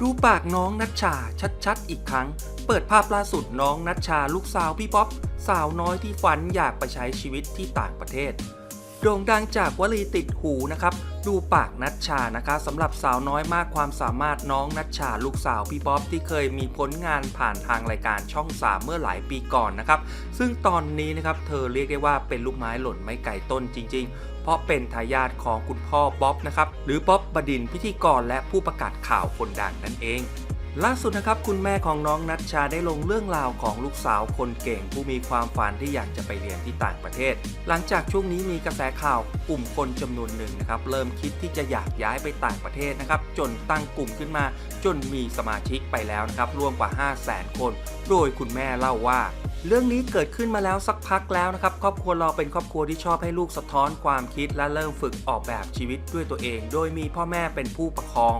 ดูปากน้องนัชชาชัดๆ อีกครั้ง เปิดภาพล่าสุดน้องนัชชาลูกสาวพี่ป๊อป สาวน้อยที่ฝันอยากไปใช้ชีวิตที่ต่างประเทศ โด่งดังจากวลีติดหูนะครับ ดูปากนัชชานะคะสำหรับสาวน้อยมากความสามารถน้องนัชชาลูกสาวพี่ป๊อปที่เคยมีผลงานผ่านทางรายการช่อง3เมื่อหลายปีก่อนนะครับ ซึ่งตอนนี้นะครับเธอเรียกได้ว่าเป็นลูกไม้หล่นไม่ไกลต้นจริง ๆ เพราะเป็นทายาทของคุณพ่อบ๊อบนะครับหรือบ๊อบบดินพิธีกรและผู้ประกาศข่าวคนดังนั่นเอง ล่าสุดนะครับคุณแม่ของน้องนัชชาได้ลงเรื่องราวของลูกสาวคนเก่งผู้มีความฝันที่อยากจะไปเรียนที่ต่างประเทศ หลังจากช่วงนี้มีกระแสข่าวกลุ่มคนจำนวนหนึ่งนะครับเริ่มคิดที่จะอยากย้ายไปต่างประเทศนะครับจนตั้งกลุ่มขึ้นมา จนมีสมาชิกไปแล้วนะครับรวมกว่า 5 0 0แสนคน โดยคุณแม่เล่าว่าเรื่องนี้เกิดขึ้นมาแล้วสักพักแล้วนะครับครอบครัวเราเป็นครอบครัวที่ชอบให้ลูกสะท้อนความคิดและเริ่มฝึกออกแบบชีวิตด้วยตัวเอง โดยมีพ่อแม่เป็นผู้ประคอง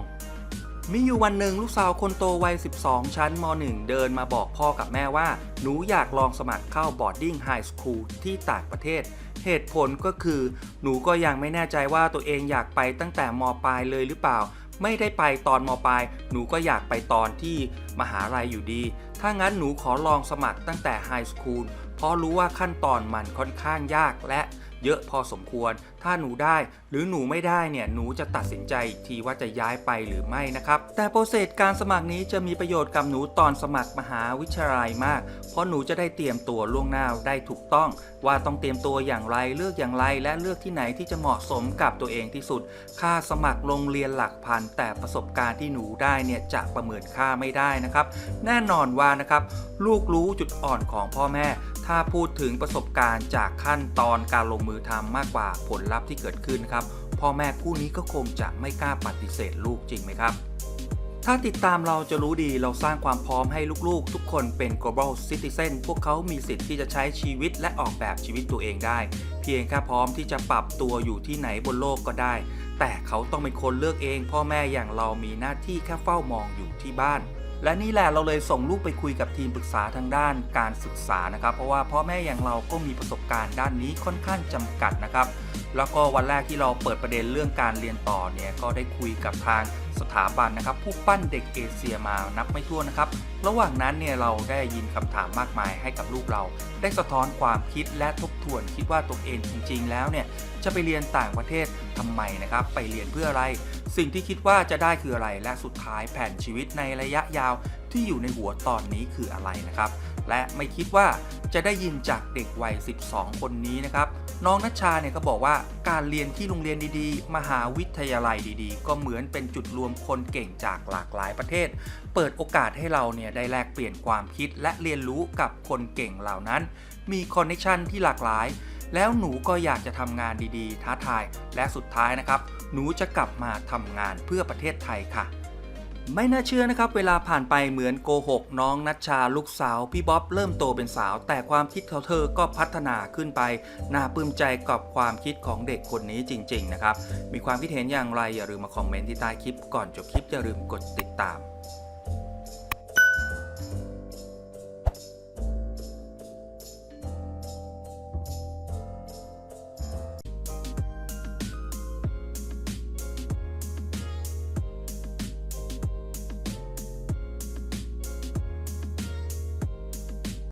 มีอยู่วันหนึ่งลูกสาวคนโตวัย 12 ชั้นม .1 เดินมาบอกพ่อกับแม่ว่า หนูอยากลองสมัครเข้าบอร์ดดิ้งไฮสคูลที่ต่างประเทศ เหตุผลก็คือ หนูก็ยังไม่แน่ใจว่าตัวเองอยากไปตั้งแต่มปลายเลยหรือเปล่า ไม่ได้ไปตอนมปลาย หนูก็อยากไปตอนที่มหาลัยอยู่ดี ถ้างั้นหนูขอลองสมัครตั้งแต่ไฮสคูล เพราะรู้ว่าขั้นตอนมันค่อนข้างยากและเยอะพอสมควร ถ้าหนูได้หรือหนูไม่ได้เนี่ย หนูจะตัดสินใจทีว่าจะย้ายไปหรือไม่นะครับ แต่โปรเซสการสมัครนี้จะมีประโยชน์กับหนูตอนสมัครมหาวิทยาลัยมาก เพราะหนูจะได้เตรียมตัวล่วงหน้าได้ถูกต้อง ว่าต้องเตรียมตัวอย่างไรเลือกอย่างไร และเลือกที่ไหนที่จะเหมาะสมกับตัวเองที่สุด ค่าสมัครโรงเรียนหลักพัน แต่ประสบการณ์ที่หนูได้เนี่ยจะประเมินค่าไม่ได้นะครับ แน่นอนว่านะครับลูกรู้จุดอ่อนของพ่อแม่ถ้าพูดถึงประสบการณ์จากขั้นตอนการลงมือทำมากกว่าผลลัพธ์ที่เกิดขึ้นครับพ่อแม่คู่นี้ก็คงจะไม่กล้าปฏิเสธลูกจริงไหมครับ ถ้าติดตามเราจะรู้ดีเราสร้างความพร้อมให้ลูกๆ ทุกคนเป็น global citizen พวกเขามีสิทธิ์ที่จะใช้ชีวิตและออกแบบชีวิตตัวเองได้ เพียงแค่พร้อมที่จะปรับตัวอยู่ที่ไหนบนโลกก็ได้ แต่เขาต้องเป็นคนเลือกเอง พ่อแม่อย่างเรามีหน้าที่แค่เฝ้ามองอยู่ที่บ้าน และนี่แหละเราเลยส่งลูกไปคุยกับทีมปรึกษาทางด้านการศึกษานะครับ เพราะว่าพ่อแม่อย่างเราก็มีประสบการณ์ด้านนี้ค่อนข้างจำกัดนะครับ แล้วก็วันแรกที่เราเปิดประเด็นเรื่องการเรียนต่อเนี่ยก็ได้คุยกับทาง สถาบันนะครับ ผู้ปั้นเด็กเอเชียมานับไม่ถ้วนนะครับ ระหว่างนั้นเนี่ยเราได้ยินคำถามมากมายให้กับลูกเรา ได้สะท้อนความคิดและทบทวนคิดว่าตัวเองจริง ๆ แล้วเนี่ยจะไปเรียนต่างประเทศทำไมนะครับ ไปเรียนเพื่ออะไร สิ่งที่คิดว่าจะได้คืออะไรและสุดท้ายแผนชีวิตในระยะยาวที่อยู่ในหัวตอนนี้คืออะไรนะครับ และไม่คิดว่าจะได้ยินจากเด็กวัย 12 คนนี้นะครับ น้องนัชชาเนี่ยก็บอกว่าการเรียนที่โรงเรียนดีๆ มหาวิทยาลัยดีๆ ก็เหมือนเป็นจุดรวมคนเก่งจากหลากหลายประเทศ เปิดโอกาสให้เราเนี่ยได้แลกเปลี่ยนความคิดและเรียนรู้กับคนเก่งเหล่านั้น มีคอนเนคชันที่หลากหลาย แล้วหนูก็อยากจะทำงานดีๆ ท้าทาย และสุดท้ายนะครับ หนูจะกลับมาทำงานเพื่อประเทศไทยค่ะ ไม่น่าเชื่อนะครับ เวลาผ่านไปเหมือนโกหก น้องนัชชาลูกสาว พี่บ๊อบเริ่มโตเป็นสาว แต่ความคิดของเธอก็พัฒนาขึ้นไป น่าปลื้มใจกับความคิดของเด็กคนนี้จริง ๆ นะครับ มีความคิดเห็นอย่างไรอย่าลืมมาคอมเมนต์ที่ใต้คลิปก่อนจบคลิปอย่าลืมกดติดตาม